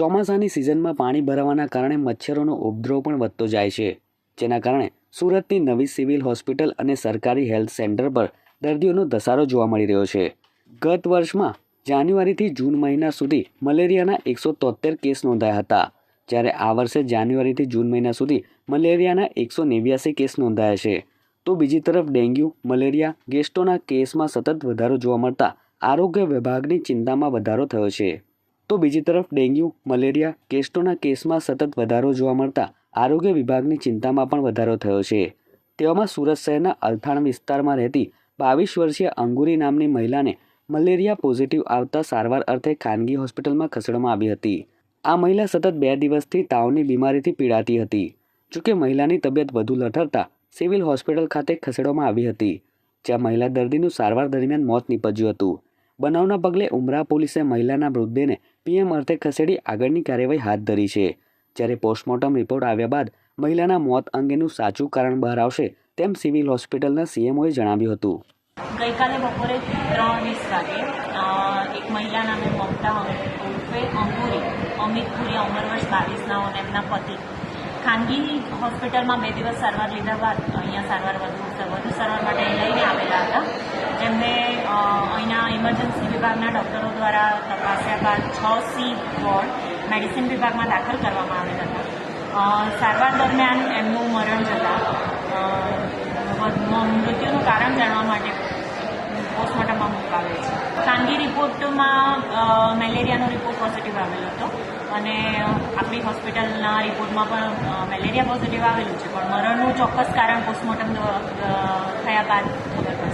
ચોમાસાની સિઝનમાં પાણી ભરાવાના કારણે મચ્છરોનો ઉપદ્રવ પણ વધતો જાય છે. જેના કારણે સુરતની નવી સિવિલ હોસ્પિટલ અને સરકારી હેલ્થ સેન્ટર પર દર્દીઓનો ધસારો જોવા મળી રહ્યો છે. ગત વર્ષમાં જાન્યુઆરીથી જૂન મહિના સુધી મલેરિયાના એકસો તોતેર કેસ નોંધાયા હતા. જ્યારે આ વર્ષે જાન્યુઆરીથી જૂન મહિના સુધી મલેરિયાના એકસો નેવ્યાસી કેસ નોંધાયા છે. તો બીજી તરફ ડેન્ગ્યુ, મલેરિયા ગેસ્ટોના કેસમાં સતત વધારો જોવા મળતા આરોગ્ય વિભાગની ચિંતામાં વધારો થયો છે. તો બીજી તરફ ડેન્ગ્યુ, મલેરિયા કેસ્ટોના કેસમાં સતત વધારો જોવા મળતા આરોગ્ય વિભાગની ચિંતામાં પણ વધારો થયો છે. તેવામાં સુરત શહેરના અલથાણ વિસ્તારમાં રહેતી બાવીસ વર્ષીય અંગુરી નામની મહિલાને મલેરિયા પોઝિટિવ આવતા સારવાર અર્થે ખાનગી હોસ્પિટલમાં ખસેડવામાં આવી હતી. આ મહિલા સતત બે દિવસથી તાવની બીમારીથી પીડાતી હતી. જોકે મહિલાની તબિયત વધુ લથડતા સિવિલ હોસ્પિટલ ખાતે ખસેડવામાં આવી હતી, જ્યાં મહિલા દર્દીનું સારવાર દરમિયાન મોત નીપજ્યું હતું. બનાવના પગલે ઉમરા પોલીસે મહિલાના મૃતદેહને પીએમ અર્થે ખસેડી આગળની કાર્યવાહી હાથ ધરી છે. જ્યારે પોસ્ટમોર્ટમ રિપોર્ટ આવ્યા બાદ મહિલાના મોત અંગેનું સાચું કારણ બહાર આવશે તેમ સિવિલ હોસ્પિટલના સીએમઓએ જણાવ્યું હતું. ગઈકાલે બપોરે ત્રણ વીસ વાગે એક મહિલા નામે મમતા ઉર્ફે અંકુરી, અમિતપુરી અમર વર્ષ બાવીસના અને એમના પતિ. ખાનગી હોસ્પિટલમાં બે દિવસ સારવાર લીધા બાદ અહીંયા સારવાર વધુ વધુ સારવાર માટે લઈને આવેલા હતા. જેમને ઇમરજન્સી વિભાગના ડૉક્ટરો દ્વારા તપાસ્યા બાદ છ સી વોર્ડ મેડિસિન વિભાગમાં દાખલ કરવામાં આવેલ હતા. સારવાર દરમિયાન એમનું મરણ જતાં મૃત્યુનું કારણ જાણવા માટે પોસ્ટમોર્ટમમાં મુકાવે છે. ખાનગી રિપોર્ટમાં મેલેરિયાનો રિપોર્ટ પોઝિટિવ આવેલો હતો અને આપણી હોસ્પિટલના રિપોર્ટમાં પણ મેલેરિયા પોઝિટિવ આવેલું છે. પણ મરણનું ચોક્કસ કારણ પોસ્ટમોર્ટમ થયા બાદ ખબર